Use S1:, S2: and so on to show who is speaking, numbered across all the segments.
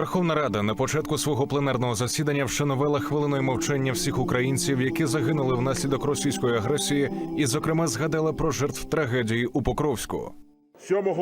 S1: Верховна Рада на початку свого пленарного засідання вшанувала хвилиною мовчання всіх українців, які загинули внаслідок російської агресії, і, зокрема, згадала про жертв трагедії у Покровську.
S2: 7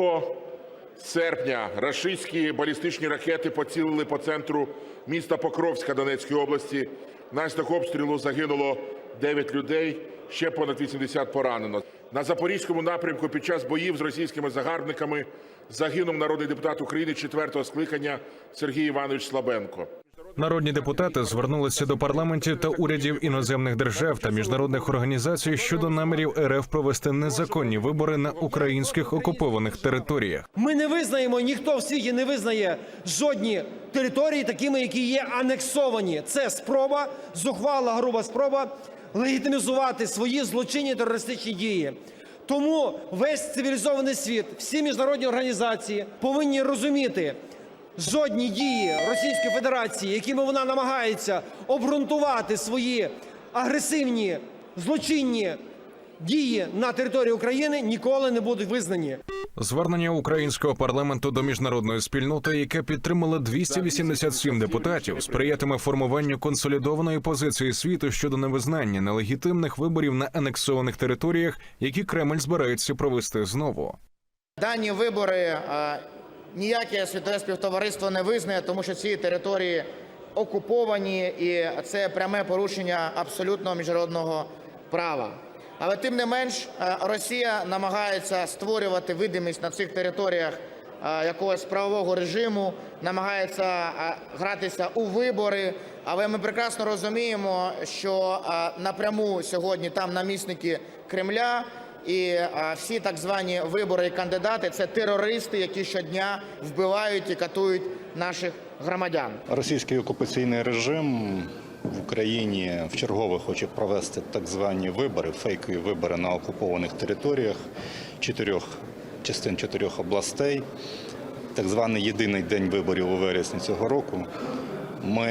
S2: серпня рашистські балістичні ракети поцілили по центру міста Покровська Донецької області. Внаслідок обстрілу загинуло 9 людей, ще понад 80 поранено. На запорізькому напрямку під час боїв з російськими загарбниками загинув народний депутат України 4-го скликання Сергій Іванович Слабенко.
S1: Народні депутати звернулися до парламентів та урядів іноземних держав та міжнародних організацій щодо намірів РФ провести незаконні вибори на українських окупованих територіях.
S3: Ми не визнаємо, ніхто в світі не визнає жодні території такими, які є анексовані. Це спроба, зухвала груба спроба легітимізувати свої злочинні терористичні дії. Тому весь цивілізований світ, всі міжнародні організації повинні розуміти, жодні дії Російської Федерації, якими вона намагається обґрунтувати свої агресивні злочинні дії на території України, ніколи не будуть визнані.
S1: Звернення українського парламенту до міжнародної спільноти, яке підтримало 287 депутатів, сприятиме формуванню консолідованої позиції світу щодо невизнання нелегітимних виборів на анексованих територіях, які Кремль збирається провести знову.
S4: Дані вибори е, ніяке світове співтовариство не визнає, тому що ці території окуповані, і це пряме порушення абсолютного міжнародного права. Але тим не менш, е, Росія намагається створювати видимість на цих територіях е, якогось правового режиму, намагається е, гратися у вибори. Але ми прекрасно розуміємо, що напряму сьогодні там намісники Кремля. І всі так звані вибори і кандидати це терористи, які щодня вбивають і катують наших громадян.
S5: Російський окупаційний режим в Україні вчергове хоче провести так звані вибори, фейкові вибори на окупованих територіях чотирьох частин чотирьох областей. Так званий єдиний день виборів у вересні цього року. Ми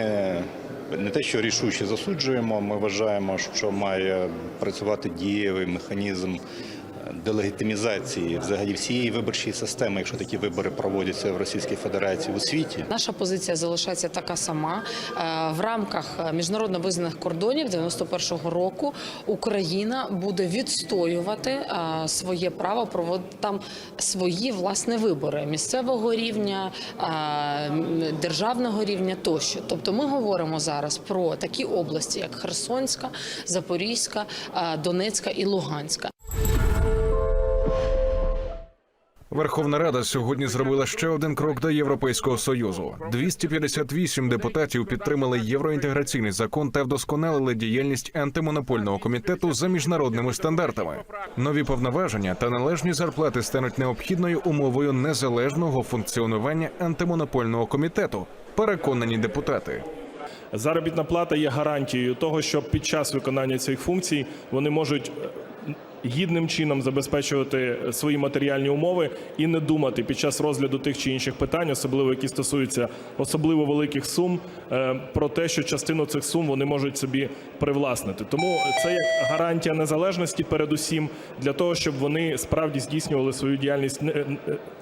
S5: не те, що рішуче засуджуємо, ми вважаємо, що має працювати дієвий механізм делегітимізації взагалі всієї виборчої системи, якщо такі вибори проводяться в Російській Федерації у світі.
S6: Наша позиція залишається така сама Е, в рамках міжнародно визнаних кордонів 91-го року. Україна буде відстоювати е, своє право проводити там свої власне вибори місцевого рівня, е, державного рівня тощо. Тобто, ми говоримо зараз про такі області, як Херсонська, Запорізька, е, Донецька і Луганська.
S1: Верховна Рада сьогодні зробила ще один крок до Європейського союзу. 258 депутатів підтримали євроінтеграційний закон та вдосконалили діяльність антимонопольного комітету за міжнародними стандартами. Нові повноваження та належні зарплати стануть необхідною умовою незалежного функціонування антимонопольного комітету. Переконані депутати.
S7: Заробітна плата є гарантією того, що під час виконання цих функцій вони можуть е, гідним чином забезпечувати свої матеріальні умови і не думати під час розгляду тих чи інших питань, особливо які стосуються особливо великих сум, е, про те, що частину цих сум вони можуть собі привласнити. Тому це як гарантія незалежності, передусім, для того, щоб вони справді здійснювали свою діяльність не-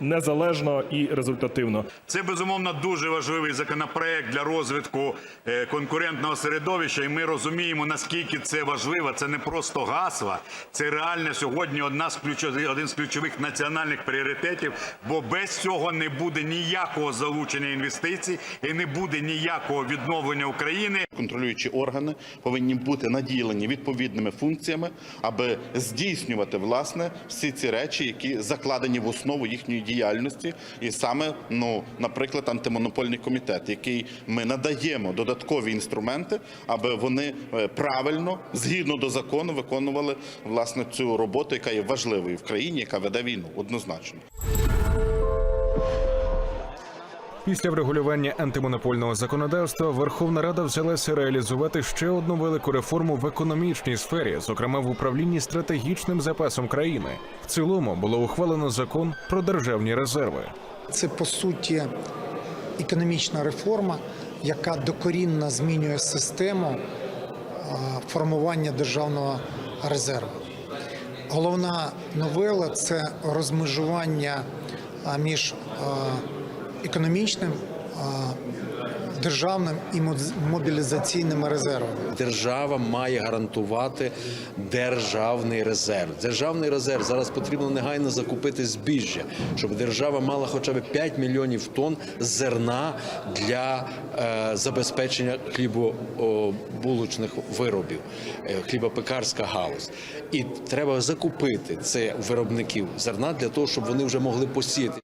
S7: незалежно і результативно.
S8: Це безумовно дуже важливий законопроект для розвитку е, конкурентного середовища, і ми розуміємо наскільки це важливо. Це не просто гасла, це реально сьогодні одна з ключових, один з ключових національних пріоритетів. Бо без цього не буде ніякого залучення інвестицій і не буде ніякого відновлення України.
S9: контролюючі органи повинні бути наділені відповідними функціями, аби здійснювати власне всі ці речі, які закладені в основу їхньої діяльності, і саме ну, наприклад, антимонопольний комітет, який ми надаємо додаткові інструменти, аби вони е, правильно, згідно до закону, виконували власне цю роботу, яка є важливою в країні, яка веде війну, однозначно.
S1: Після врегулювання антимонопольного законодавства Верховна Рада взялася реалізувати ще одну велику реформу в економічній сфері, зокрема в управлінні стратегічним запасом країни. В цілому було ухвалено закон про державні резерви.
S10: Це по суті економічна реформа, яка докорінно змінює систему формування державного резерву. Головна новела це розмежування між економічним державним і мобілізаційними резервами.
S11: Держава має гарантувати державний резерв. Державний резерв зараз потрібно негайно закупити збіжжя, щоб держава мала хоча б 5 мільйонів тонн зерна для е, забезпечення хлібобулочних виробів, е, хлібопекарська галузь. І треба закупити це виробників зерна для того, щоб вони вже могли посіяти.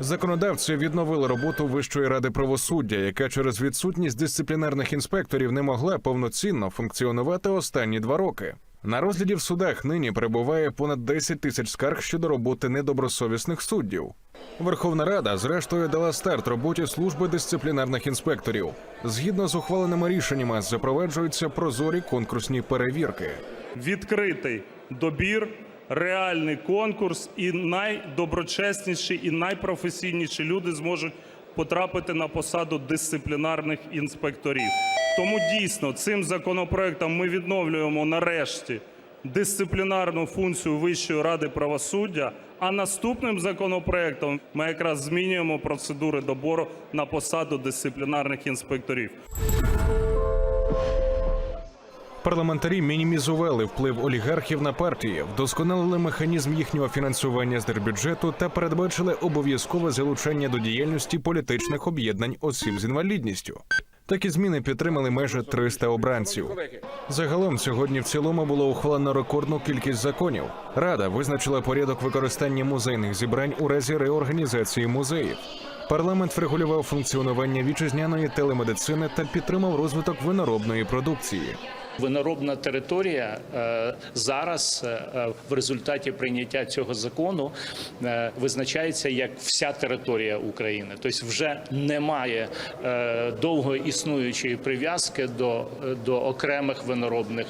S1: Законодавці відновили роботу Вищої ради правосуддя, яка через відсутність дисциплінарних інспекторів не могла повноцінно функціонувати останні два роки. На розгляді в судах нині перебуває понад 10 тисяч скарг щодо роботи недобросовісних суддів. Верховна Рада, зрештою, дала старт роботі служби дисциплінарних інспекторів. Згідно з ухваленими рішеннями, запроваджуються прозорі конкурсні перевірки.
S12: відкритий добір, реальний конкурс, і найдоброчесніші і найпрофесійніші люди зможуть потрапити на посаду дисциплінарних інспекторів. Тому дійсно цим законопроектом ми відновлюємо нарешті дисциплінарну функцію Вищої ради правосуддя. А наступним законопроектом ми якраз змінюємо процедури добору на посаду дисциплінарних інспекторів.
S1: Парламентарі мінімізували вплив олігархів на партії, вдосконалили механізм їхнього фінансування з держбюджету та передбачили обов'язкове залучення до діяльності політичних об'єднань осіб з інвалідністю. Такі зміни підтримали майже 300 обранців. Загалом сьогодні в цілому було ухвалено рекордну кількість законів. Рада визначила порядок використання музейних зібрань у разі реорганізації музеїв. Парламент врегулював функціонування вітчизняної телемедицини та підтримав розвиток виноробної продукції.
S13: Виноробна територія е, зараз е, е, в результаті прийняття цього закону визначається як вся територія України. Тобто вже немає довго існуючої прив'язки до, до окремих виноробних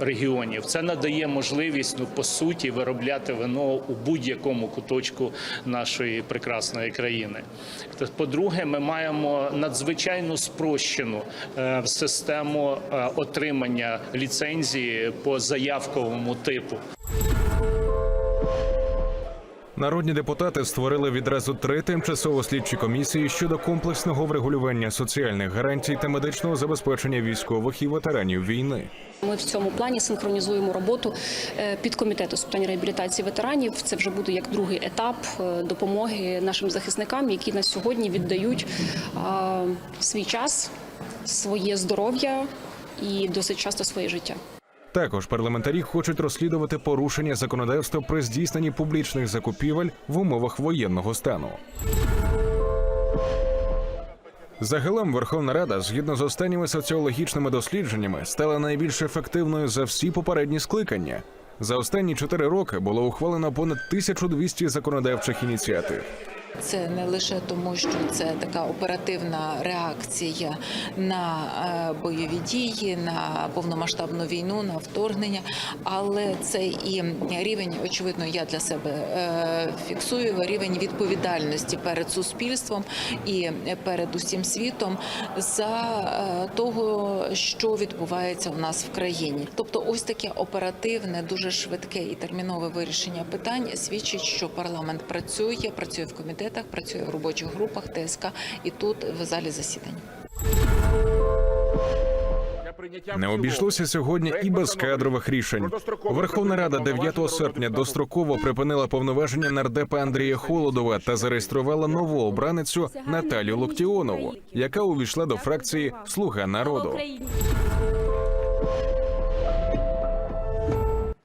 S13: регіонів. Це надає можливість ну, по суті виробляти вино у будь-якому куточку нашої прекрасної країни. По-друге, ми маємо надзвичайно спрощену систему е, отримання ліцензії по заявковому типу.
S1: Народні депутати створили відразу три тимчасово слідчі комісії щодо комплексного врегулювання соціальних гарантій та медичного забезпечення військових і ветеранів війни.
S14: Ми в цьому плані синхронізуємо роботу е, підкомітету з питань реабілітації ветеранів. Це вже буде як другий етап е, допомоги нашим захисникам, які на сьогодні віддають свій час, своє здоров'я і досить часто своє життя.
S1: Також парламентарі хочуть розслідувати порушення законодавства при здійсненні публічних закупівель в умовах воєнного стану. Загалом Верховна Рада, згідно з останніми соціологічними дослідженнями, стала найбільш ефективною за всі попередні скликання. За останні чотири роки було ухвалено понад 1200 законодавчих ініціатив.
S15: Це не лише тому, що це така оперативна реакція на е, бойові дії, на повномасштабну війну, на вторгнення, але це і рівень, очевидно, я для себе е, фіксую рівень відповідальності перед суспільством і перед усім світом за е, того, що відбувається у нас в країні. Тобто, ось таке оперативне, дуже швидке і термінове вирішення питань свідчить, що парламент працює, працює в комітетах, працює в робочих групах ТСК і тут в залі засідань.
S1: Не обійшлося сьогодні і без кадрових рішень. Верховна Рада 9 серпня достроково припинила повноваження нардепа Андрія Холодова та зареєструвала нову обраницю Наталію Локтіонову, яка увійшла до фракції Слуга народу.